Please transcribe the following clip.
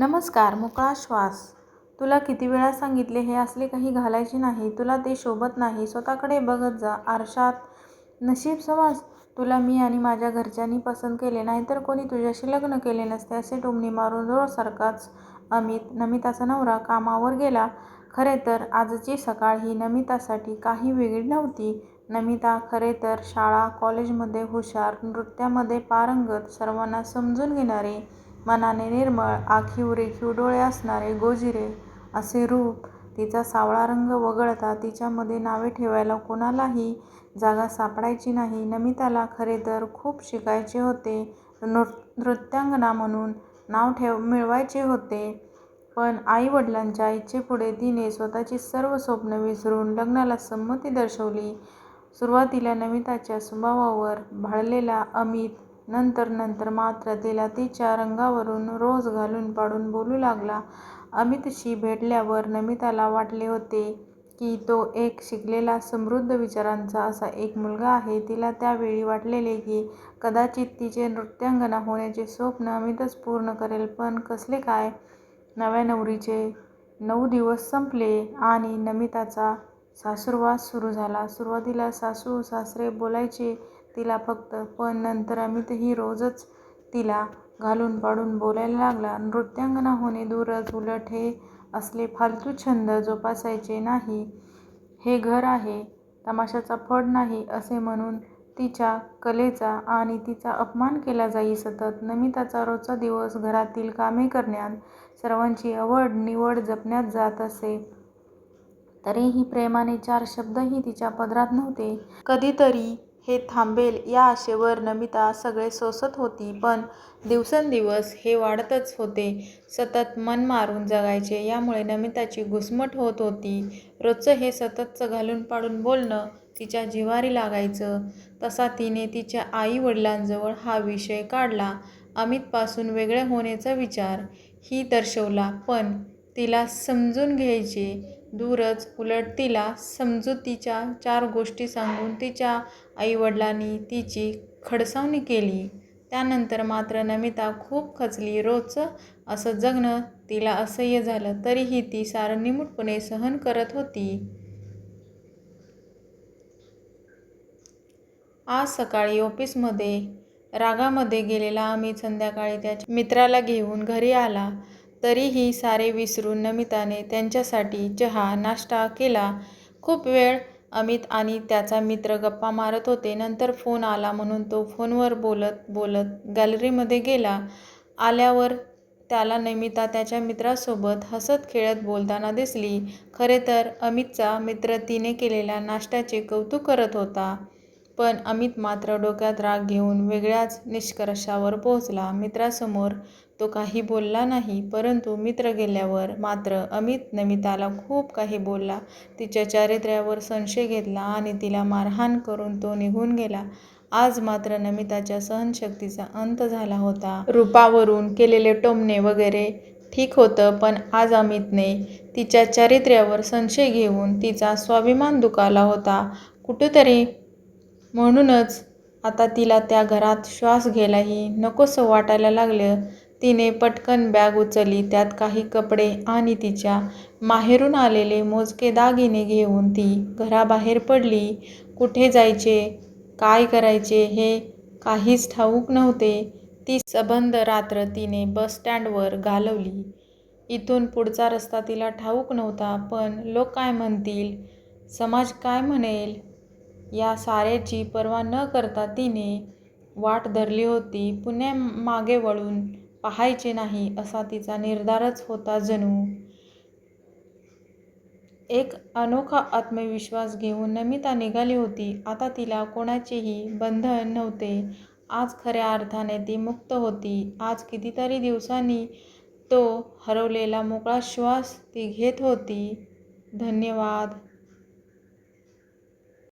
नमस्कार मोकळा श्वास. तुला किती वेळा सांगितले हे असले काही घालायचे नाही तुला ते शोभत नाही स्वतःकडे बघत जा. आरशात नशीब समज तुला मी आणि माझ्या घरच्यांनी पसंत केले नाहीतर कोणी तुझ्याशी लग्न केले नसते असे टोमणी मारून रोजसारखाच अमित नमिताचा नवरा कामावर गेला. खरे तर आजची सकाळ ही नमितासाठी काही वेगळी नव्हती. नमिता खरे तर शाळा कॉलेजमध्ये हुशार नृत्यामध्ये पारंगत सर्वांना समजून घेणारे. मनाने निर्मळ आखीव रेखीव डोळे असणारे गोजिरे असे रूप तिचा सावळा रंग वगळता तिच्यामध्ये नावे ठेवायला कोणालाही जागा सापडायची नाही. नमिताला खरे तर खूप शिकायचे होते. नृ नृत्यांगना म्हणून नाव ठेव मिळवायचे होते. पण आईवडिलांच्या इच्छेपुढे तिने स्वतःची सर्व स्वप्न विसरून लग्नाला संमती दर्शवली. सुरुवातीला नमिताच्या स्वभावावर भाळलेला अमित नंतर नंतर मात्र तिला तिच्या रंगावरून रोज घालून पाडून बोलू लागला. अमितशी भेटल्यावर नमिताला वाटले होते की तो एक शिकलेला समृद्ध विचारांचा असा एक मुलगा आहे. तिला त्यावेळी वाटलेले की कदाचित तिचे नृत्यांगना होण्याचे स्वप्न अमितच पूर्ण करेल पण कसले काय? नव्या नवरीचे नऊ दिवस संपले आणि नमिताचा सासुरवास सुरू झाला. सुरुवातीला सासू सासरे बोलायचे तिला फक्त पण नंतर अमितही रोजच तिला घालून पाडून बोलायला लागला. नृत्यांगना होणे दूरच उलट हे असले फालतू छंद जोपासायचे नाही. हे घर आहे तमाशाचा फड नाही असे म्हणून तिच्या कलेचा आणि तिचा अपमान केला जाई सतत. नमिताचा रोजचा दिवस घरातील कामे करण्यात सर्वांची आवड निवड जपण्यात जात असे. तरीही प्रेमाने चार शब्दही तिच्या पदरात नव्हते. कधीतरी हे थांबेल या आशेवर नमिता सगळे सोसत होती पण दिवसेंदिवस हे वाढतच होते. सतत मन मारून जगायचे यामुळे नमिताची घुसमट होत होती. रोजचं हे सततचं घालून पाडून बोलणं तिच्या जिवारी लागायचं. तसा तिने तिच्या आई वडिलांजवळ हा विषय काढला अमितपासून वेगळे होण्याचा विचार. ही दर्शवला पण तिला समजून घ्यायचे दूरच उलट तिला समजुतीच्या चार गोष्टी सांगून तिच्या आईवडिलांनी तिची खडसावणी केली. त्यानंतर मात्र नमिता खूप खचली. रोजचं असं जगणं तिला असह्य झालं. तरीही ती सारं निमूटपणे सहन करत होती. आज सकाळी ऑफिसमध्ये रागामध्ये गेलेला अमित संध्याकाळी त्याच्या मित्राला घेऊन घरी आला. तरीही सारे विसरून नमिताने त्यांच्यासाठी चहा नाश्ता केला. खूप वेळ अमित आणि त्याचा मित्र गप्पा मारत होते. नंतर फोन आला म्हणून तो फोनवर बोलत बोलत गॅलरीमध्ये गेला. आल्यावर त्याला नमिता त्याच्या मित्रासोबत हसत खेळत बोलताना दिसली. खरे तर अमितचा मित्र तिने केलेल्या नाश्त्याचे कौतुक करत होता. पण अमित मात्र डोक्यात राग घेऊन वेगळ्याच निष्कर्षावर पोहोचला. मित्रासमोर तो काही बोलला नाही परंतु मित्र गेल्यावर मात्र अमित नमिताला खूप काही बोलला. तिच्या चारित्र्यावर संशय घेतला आणि तिला मारहाण करून तो निघून गेला. आज मात्र नमिताच्या सहनशक्तीचा अंत झाला होता. रूपावरून केलेले टोमणे वगैरे ठीक होतं पण आज अमितने तिच्या चारित्र्यावर संशय घेऊन तिचा स्वाभिमान दुखावला होता. कुठेतरी म्हणूनच आता तिला त्या घरात श्वास घ्यायलाही नकोसं वाटायला लागलं. तिने पटकन बॅग उचलली. त्यात काही कपडे आणि तिच्या माहेरून आलेले मोजके दागिने घेऊन ती घराबाहेर पडली. कुठे जायचे? काय करायचे? हे काहीच ठाऊक नव्हते. ती सबंध रात्र तिने बस स्टँडवर घालवली. इथून पुढचा रस्ता तिला ठाऊक नव्हता पण लोक काय म्हणतील? समाज काय म्हणेल? या साऱ्याची पर्वा न करता तिने वाट धरली होती. पुन्हा मागे वळून पाहायचे नाही असा तिचा निर्धारच होता जणू. एक अनोखा आत्मविश्वास घेऊन नमिता निघाली होती. आता तिला कोणाचेही बंधन नव्हते. आज खऱ्या अर्थाने ती मुक्त होती. आज कितीतरी दिवसांनी तो हरवलेला मोकळा श्वास ती घेत होती. धन्यवाद.